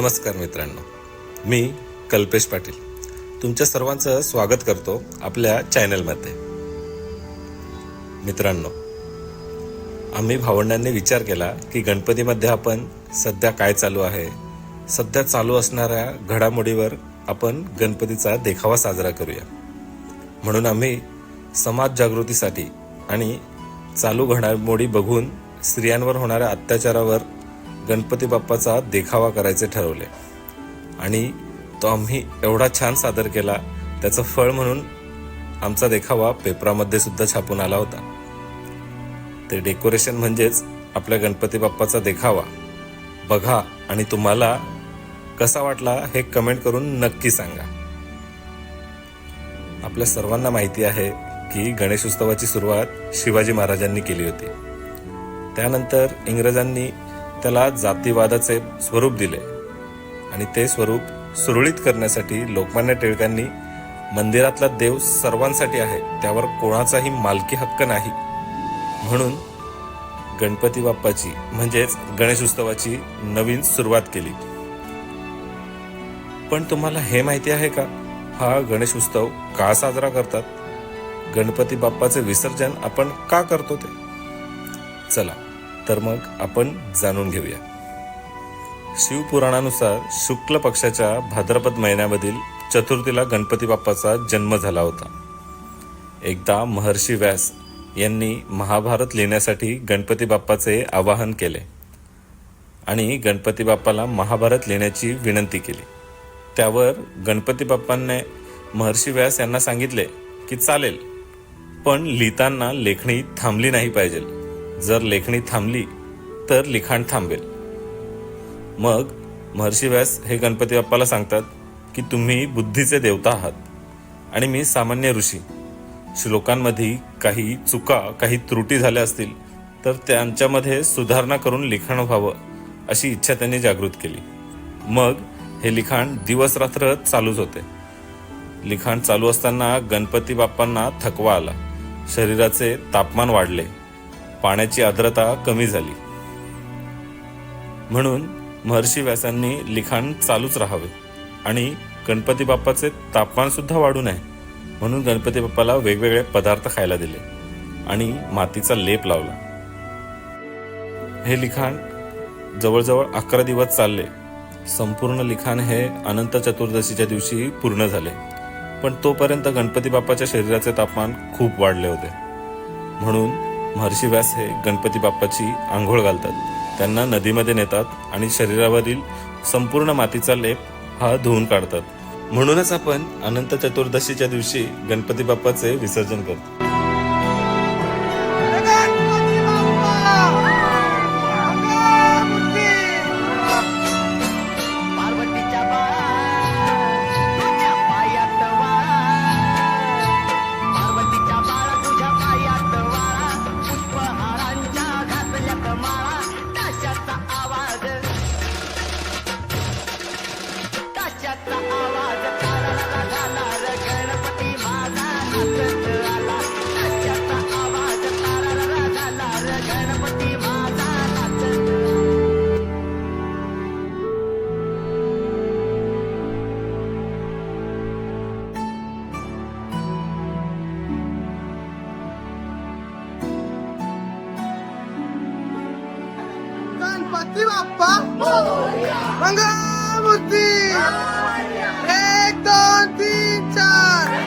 नमस्कार मित्रांनो. मी कल्पेश पाटील. तुमच्या सर्वांचं स्वागत करतो आपल्या चॅनलमध्ये. मित्रांनो आम्ही भावंडांनी विचार केला की गणपतीमध्ये आपण सध्या काय चालू आहे? सध्या चालू असणाऱ्या घडामोडीवर आपण गणपतीचा देखावा साजरा करूया. म्हणून आम्ही समाज जागृतीसाठी आणि चालू घडामोडी बघून स्त्रियांवर होणाऱ्या अत्याचारावर गणपती बाप्पाचा देखावा करायचे ठरवले. आणि तो आम्ही एवढा छान सादर केला त्याचं फळ म्हणून आमचा देखावा पेपरामध्ये सुद्धा छापून आला होता. ते डेकोरेशन म्हणजेच आपल्या गणपती बाप्पाचा देखावा. बघा आणि तुम्हाला कसा वाटला हे कमेंट करून नक्की सांगा. आपल्या सर्वांना माहिती आहे की गणेश उत्सवाची सुरुवात शिवाजी महाराजांनी केली होती. त्यानंतर इंग्रजांनी त्याला जातीवादाचे स्वरूप दिले आणि ते स्वरूप सुरळीत करण्यासाठी लोकमान्य टिळकांनी मंदिरातला देव सर्वांसाठी आहे त्यावर कोणाचाही मालकी हक्क नाही. म्हणून गणपती बाप्पाची म्हणजेच गणेश उत्सवाची नवीन सुरुवात केली. पण तुम्हाला हे माहिती आहे का? हा गणेश उत्सव का साजरा करतात? गणपती बाप्पाचे विसर्जन आपण का करतो ते? चला तर मग आपण जाणून घेऊया. शिवपुराणानुसार शुक्ल पक्षाच्या भाद्रपद महिन्यामधील चतुर्थीला गणपती बाप्पाचा जन्म झाला होता. एकदा महर्षी व्यास यांनी महाभारत लिहिण्यासाठी गणपती बाप्पाचे आवाहन केले आणि गणपती बाप्पाला महाभारत लिहिण्याची विनंती केली. त्यावर गणपती बाप्पांनी महर्षी व्यास यांना सांगितले की चालेल पण लिहिताना लेखणी थांबली नाही पाहिजे. जर लेखणी थांबली तर लिखाण थांबेल. मग महर्षी व्यास हे गणपती बाप्पाला सांगतात की तुम्ही बुद्धीचे देवता आहात आणि मी सामान्य ऋषी. श्लोकांमध्ये काही चुका काही त्रुटी झाल्या असतील तर त्यांच्यामध्ये सुधारणा करून लिखाण व्हावं अशी इच्छा त्यांनी जागृत केली. मग हे लिखाण दिवसरात्र चालूच होते. लिखाण चालू असताना गणपती बाप्पांना थकवा आला. शरीराचे तापमान वाढले. पाण्याची आर्द्रता कमी झाली. म्हणून महर्षी व्यासांनी लिखाण चालूच राहावे आणि गणपती बाप्पाचे तापमान सुद्धा वाढू नये म्हणून गणपती बाप्पाला वेगवेगळे पदार्थ खायला दिले आणि मातीचा लेप लावला. हे लिखाण जवळजवळ अकरा दिवस चालले. संपूर्ण लिखाण हे अनंत चतुर्दशीच्या दिवशी पूर्ण झाले. पण तोपर्यंत गणपती बाप्पाच्या शरीराचे तापमान खूप वाढले होते. म्हणून महर्षी व्यास हे गणपती बाप्पाची आंघोळ घालतात. त्यांना नदीमध्ये नेतात आणि शरीरावरील संपूर्ण मातीचा लेप हा धुवून काढतात. म्हणूनच आपण अनंत चतुर्दशीच्या दिवशी गणपती बाप्पाचे विसर्जन करतो. गणपती बाप्पा. मंगळमूर्ती. एक दोन तीन चार.